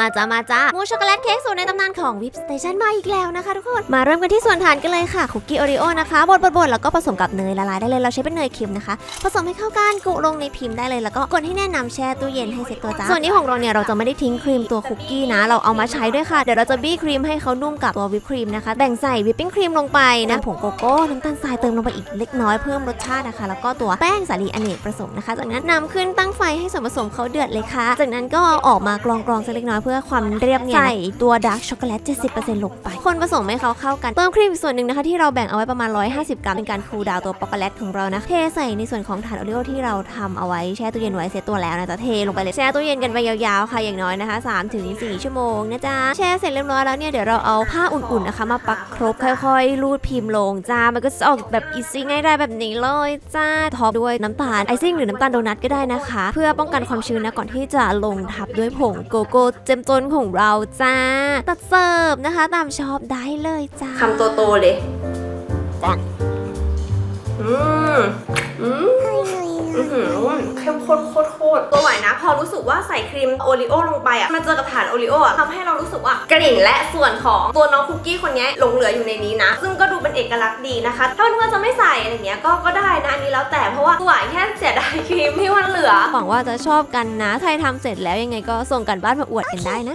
มาจ้ามาจ้ามูช็อกโกแลตเค้กสูตรในตำนานของวิปสเตชันมาอีกแล้วนะคะทุกคน มาเริ่มกันที่ส่วนฐานกันเลยค่ะคุกกี้โอรีโอนะคะบดบดบดแล้วก็ผสมกับเนยละลายได้เลยเราใช้เป็นเนยเค็มนะคะ ผสมให้เข้ากันกุลงในพิมพ์ได้เลยแล้วก็กดให้แน่นนำแช่ตู้เย็นให้เสร็จตัวจ้าส่วนนี้ของเราเนี่ยเราจะไม่ได้ทิ้งครีมตัวคุกกี้นะ เราเอามาใช้ด้วยค่ะเดี๋ยวเราจะบี้ครีมให้เขานุ่มกับตัววิปครีมนะคะแบ่งใส่วิปปิ้งครีมลงไปนะผงโกโก้น้ำตาลทรายเติมลงไปอีกเล็กน้อยเพิ่มรสชาตินะคะแล้วก็ตัวแป้งสาลีอเนกประสงค์นะคะ จากนั้นนำขึ้นตั้งไฟให้ส่วนผสมเขาเดือดเลยค่ะ จากนั้นก็เอาออกมากรองกรองๆสักเล็กน้อยเพื่อความเรียบเนียนใส่ตัวดาร์กช็อกโกแลต 70%ลงไป คนผสมให้เขาเข้ากัน เติมครีมอีกส่วนหนึ่งนะคะที่เราแบ่งเอาไว้ประมาณ 150 กรัมเป็นการคูลดาวตัวช็อกโกแลตของเรานะ เทใส่ในส่วนของถาดโอรีโอที่เราทำเอาไว้แช่ตู้เย็นไว้เซตตัวแล้วนะจะเทลงไปเลยแช่ตู้เย็นกันไปยาวๆค่ะอย่างน้อยนะคะ3ถึง4ชั่วโมงนะจ๊ะแช่เสร็จเรียบร้อยแล้วเนี่ยเดี๋ยวเราเอาผ้าอุ่นๆนะคะมาปักครบค่อยๆรูดพิมพ์ลงจ้ามันก็จะออกแบบอีซี่ง่ายได้แบบนี้เลยจ้าท็อปด้วยน้ำตาลไอซิ่งหรือน้ำตาลโดนัทก็ได้นะคะ เพื่อป้องกันความชื้นนะก่อนที่จะลงทับด้วยผงโกโก้เจมจนของเราจ้าตัดเสิร์ฟนะคะ ตามชอบได้เลยจ้าคำโตๆเลยปัง เข้มข้นโคตรโคตรตัวไหวนะ พอรู้สึกว่าใส่ครีมโอรีโอลงไปอะมันเจอกับฐานโอรีโออะทำให้เรารู้สึกว่ากลิ่นและส่วนของตัวน้องคุกกี้คนนี้หลงเหลืออยู่ในนี้นะ ซึ่งก็ดูเป็นเอกลักษณ์ดีนะคะ ถ้าเพื่อนๆจะไม่ใส่อะไรเงี้ยก็ก็ได้นะอันนี้แล้วแต่เพราะว่าตัวไหวแค่เสียดายครีมที่มันเหลือหวังว่าจะชอบกันนะใครทำเสร็จแล้วยังไงก็ส่งกันบ้านมาอวดกันได้นะ